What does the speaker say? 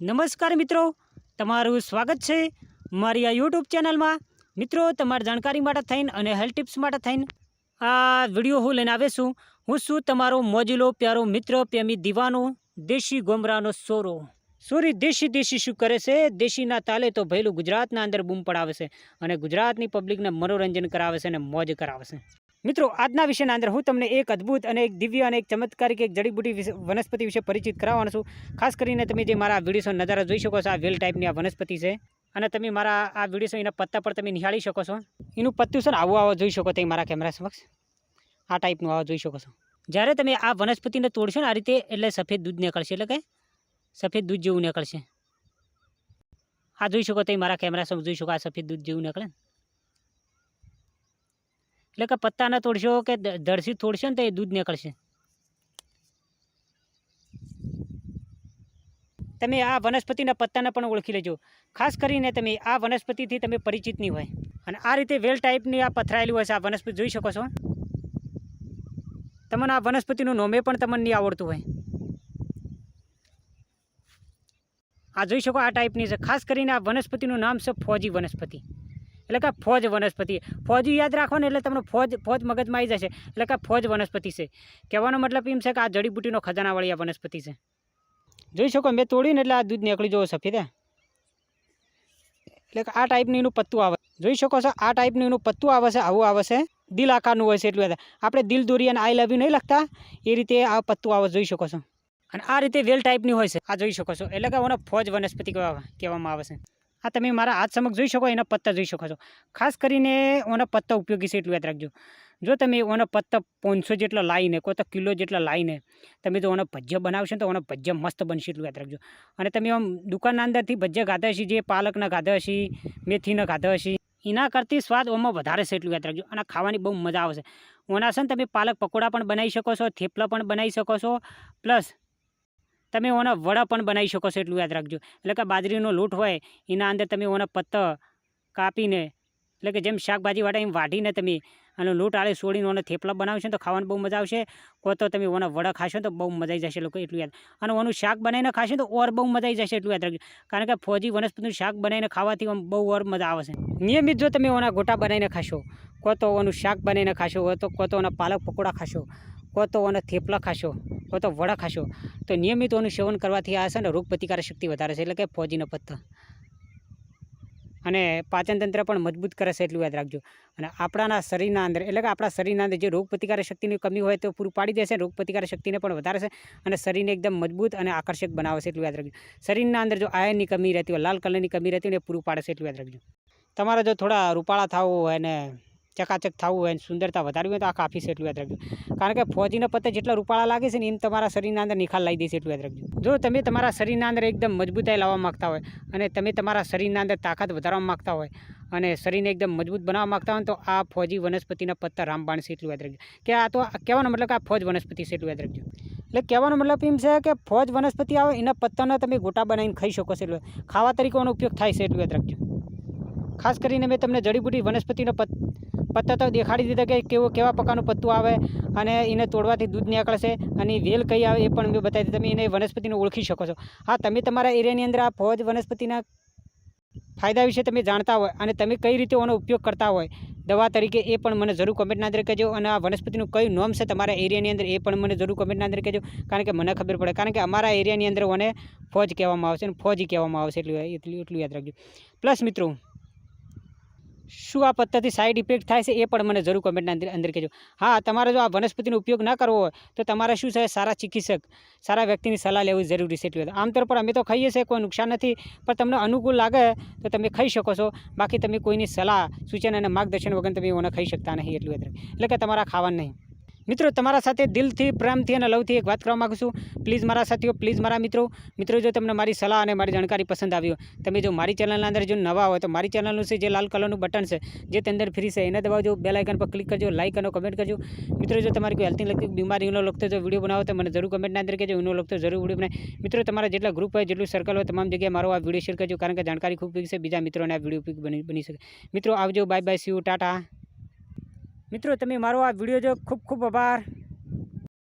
નમસ્કાર મિત્રો, તમારું સ્વાગત છે મારી આ યુટ્યુબ ચેનલમાં. મિત્રો, તમારી જાણકારી માટે થઈને અને હેલ્થ ટિપ્સ માટે થઈને આ વીડિયો હું લઈને આવે છું. હું છું તમારો મોજીલો, પ્યારો મિત્ર, પ્રેમી દીવાનો, દેશી ગોમરાનો સોરો. સોરી, દેશી દેશી શું કરે છે? દેશીના તાલે તો ભયલું ગુજરાતના અંદર બૂમ પડાવે છે અને ગુજરાતની પબ્લિકને મનોરંજન કરાવે છે અને મોજ કરાવે છે. મિત્રો, આજના વિષયના અંદર હું તમને એક અદ્ભુત અને એક દિવ્ય અને એક ચમત્કારિક એક જડીબુટી વનસ્પતિ વિશે પરિચિત કરાવવાનો છું. ખાસ કરીને તમે જે મારા વીડિયો નજારા જોઈ શકો છો, આ વેલ ટાઈપની આ વનસ્પતિ છે. અને તમે મારા આ વીડિયો એના પત્તા પર તમે નિહાળી શકો છો. એનું પત્તું છે ને, આવું આવો જોઈ શકો તમે મારા કેમેરા સમક્ષ. આ ટાઈપનું આવો જોઈ શકો છો. જ્યારે તમે આ વનસ્પતિને તોડશો ને, આ રીતે, એટલે સફેદ દૂધ નીકળશે, એટલે કે સફેદ દૂધ જેવું નીકળશે. આ જોઈ શકો તમે મારા કેમેરા સમક્ષ, જોઈ શકો આ સફેદ દૂધ જેવું નીકળે ને. એટલે કે પત્તાના તોડશો કે ધરસી તોડશે ને તો એ દૂધ નીકળશે. તમે આ વનસ્પતિના પત્તાને પણ ઓળખી લેજો. ખાસ કરીને તમે આ વનસ્પતિથી તમે પરિચિત નહીં હોય. અને આ રીતે વેલ ટાઈપની આ પથરાયેલી હોય છે, આ વનસ્પતિ જોઈ શકો છો. તમને આ વનસ્પતિનું નોમે પણ તમને નહીં આવડતું હોય. આ જોઈ શકો આ ટાઈપની છે. ખાસ કરીને આ વનસ્પતિનું નામ છે ફોજી વનસ્પતિ. એટલે કે ફોજ વનસ્પતિ. ફોજી યાદ રાખો ને એટલે તમને ફોજ ફોજ મગજમાં આવી જશે. એટલે કે ફોજ વનસ્પતિ છે. કહેવાનો મતલબ એમ છે કે આ જડીબુટીનો ખજાનાવાળી આ વનસ્પતિ છે. જોઈ શકો મેં તોડીને એટલે આ દૂધ નીકળી જવો સફેદ. એટલે કે આ ટાઈપનું એનું પત્તું આવે. જોઈ શકો છો, આ ટાઈપનું એનું પત્તું આવે છે, આવું આવે છે. દિલ આકારનું હોય છે એટલું આપણે દિલ દોરી અને આઈ લવ યુ નહીં લખતા. એ રીતે આ પત્તું આવે, જોઈ શકો છો. અને આ રીતે વેલ ટાઈપની હોય છે. આ જોઈ શકો છો. એટલે કે ફોજ વનસ્પતિ કહેવા કહેવામાં આવે છે. આ તમે મારા હાથ સમક્ષ જોઈ શકો, એના પત્તા જોઈ શકો છો. ખાસ કરીને ઓના પત્તા ઉપયોગી છે, એટલું યાદ રાખજો. જો તમે ઓના પત્તા પાંચસો જેટલા લાવીને કોઈ તો કિલો જેટલા લાવીને, તમે તો ઓનો ભજીયા બનાવશો ને તો ઓનો ભજીયા મસ્ત બનશે, એટલું યાદ રાખજો. અને તમે આમ દુકાનના અંદરથી ભજીયા ખાધા હશે, જે પાલકના ખાધા હશે, મેથીના ખાધા હશે, એના કરતી સ્વાદ ઓમાં વધારે છે, એટલું યાદ રાખજો. અને ખાવાની બહુ મજા આવશે ઓના છે ને, તમે પાલક પકોડા પણ બનાવી શકો છો, થેપલા પણ બનાવી શકો છો, પ્લસ તમે ઓના વડા પણ બનાવી શકો છો એટલું યાદ રાખજો. એટલે કે બાજરીનો લોટ હોય, એના અંદર તમે ઓના પત્તા કાપીને, એટલે કે જેમ શાકભાજી વાટા એમ વાઢીને તમે અને લોટ આળે સોડીને ઓને થેપલા બનાવશો તો ખાવાની બહુ મજા આવશે. કો તો તમે ઓના વડા ખાશો તો બહુ મજા આવી જશે લોકો, એટલું યાદ. અને ઓનું શાક બનાવીને ખાશો તો ઓર બહુ મજા આવી જશે એટલું યાદ રાખજો. કારણ કે ફોજી વનસ્પતિનું શાક બનાવીને ખાવાથી આમ બહુ ઓર મજા આવશે નિયમિત જો તમે ઓના ગોટા બનાવીને ખાશો, કો ઓનું શાક બનાવીને ખાશો હોય તો કો તો ઓના પાલક પકોડા ખાશો કો તો અને થેપલા ખાશો કો તો વડા ખાશો. તો નિયમિત ઓનું સેવન કરવાથી આ છે ને રોગ પ્રતિકારક શક્તિ વધારે છે, એટલે કે ફોજીના પથ્થર અને પાચનતંત્ર પણ મજબૂત કરે છે એટલું યાદ રાખજો. અને આપણાના શરીરના અંદર, એટલે કે આપણા શરીરના અંદર જે રોગ પ્રતિકારક શક્તિની કમી હોય તો પૂરું પાડી દેશે રોગ પ્રતિકારક શક્તિને પણ વધારે છે અને શરીરને એકદમ મજબૂત અને આકર્ષક બનાવે છે એટલું યાદ રાખજો. શરીરના અંદર જો આયનની કમી રહેતી હોય, લાલ કલરની કમી રહેતી હોય એ પૂરું પાડે છે એટલું યાદ રાખજો. તમારા જો થોડા રૂપાળા થવું હોય ને ચકાચક થવું હોય અને સુંદરતા વધારવી હોય તો આ કાફી છે એટલું યાદ રાખજો. કારણ કે ફોજીના પત્તે જેટલા રૂપાળા લાગે છે ને એમ તમારા શરીરના અંદર નિખાલ લાવી દેશે એટલું યાદ રાખજો. જો તમે તમારા શરીરના અંદર એકદમ મજબૂતાઈ લાવવા માગતા હોય અને તમે તમારા શરીરના અંદર તાકાત વધારવા માગતા હોય અને શરીરને એકદમ મજબૂત બનાવવા માગતા હોય તો આ ફોજી વનસ્પતિના પત્તા રામબાણ છે એટલું યાદ રાખજો. કે આ તો કહેવાનો મતલબ કે આ ફોજ વનસ્પતિ છે એટલું યાદ રાખજો. એટલે કહેવાનો મતલબ એમ છે કે ફોજ વનસ્પતિ આવે એના પત્તાના તમે ગોટા બનાવીને ખાઈ શકો છો એટલે ખાવા તરીકેનો ઉપયોગ થાય છે એટલું યાદ રાખજો. ખાસ કરીને મેં તમને જડીબુટી વનસ્પતિનો પત પત્તા તો દેખાડી દીધા કે કેવો કેવા પ્રકારનું પત્તું આવે અને એને તોડવાથી દૂધ નીકળશે અને વેલ કઈ આવે એ પણ મેં બતાવી તમે એને વનસ્પતિને ઓળખી શકો છો. હા, તમે તમારા એરિયાની અંદર આ ફોજ વનસ્પતિના ફાયદા વિશે તમે જાણતા હોય અને તમે કઈ રીતે એનો ઉપયોગ કરતા હોય, દવા તરીકે એ પણ મને જરૂર કમેન્ટના અંદર કહેજો અને આ વનસ્પતિનું કયું નોમ છે તમારા એરિયાની અંદર એ પણ મને જરૂર કમેન્ટના અંદર કહેજો. કારણ કે મને ખબર પડે. કારણ કે અમારા એરિયાની અંદર મને ફોજ કહેવામાં આવશે અને ફોજી કહેવામાં આવશે. એટલું એટલું એટલું યાદ રાખજો. પ્લસ મિત્રો શું આ પદ્ધતિ સાઈડ ઇફેક્ટ થાય છે એ પણ મને જરૂર કમેન્ટના અંદર અંદર કહેજો. હા, તમારે જો આ વનસ્પતિનો ઉપયોગ ના કરવો હોય, તો તમારે શું છે, સારા ચિકિત્સક, સારા વ્યક્તિની સલાહ લેવી જરૂરી છે. એટલું આમતોર પર અમે તો ખાઈએ છીએ, કોઈ નુકસાન નથી, પણ તમને અનુકૂળ લાગે, તો તમે ખાઈ શકો છો. બાકી તમે કોઈની સલાહ, સૂચન અને માર્ગદર્શન વગર તમે ઓને ખાઈ શકતા નહીં એટલું એટલે કે તમારા ખાવાનું નહીં. મિત્રો, તમારા સાથે દિલથી, પ્રેમથી અને લવથી એક વાત કરવા માગું છું. પ્લીઝ મારા સાથીઓ પ્લીઝ મારા મિત્રો. મિત્રો, જો તમને મારી સલાહ અને મારી જાણકારી પસંદ આવી તમે જો મારી ચેનલના અંદર જો નવા હોય, તો મારી ચેનલનું છે જે લાલ કલરનું બટન છે, જે તે અંદર ફ્રી છે, એને દબાવજો. બેલ આઇકન પર ક્લિક કરજો લાઇક અને કમેન્ટ કરજો. મિત્રો, જો તમારી કોઈ હેલ્થની લગતી બીમારીનો લગતો જો વીડિયો બનાવો તો મને જરૂર કમેન્ટના અંદર કહેજો, એનો લગતો જરૂર વીડિયો બનાવે. મિત્રો, તમારા જેટલા ગ્રુપ હોય, જેટલું સર્કલ હોય, તમામ જગ્યાએ મારો આ વીડિયો શેર કરજો, કારણ કે જાણકારી ખૂબ ઉપયોગી છે, બીજા મિત્રોને આ વીડિયો ઉપયોગી બની શકે. મિત્રો, આવજો બાય બાય સી ટાટા. મિત્રો તમે મારો આ વીડિયો જો ખૂબ ખૂબ આભાર.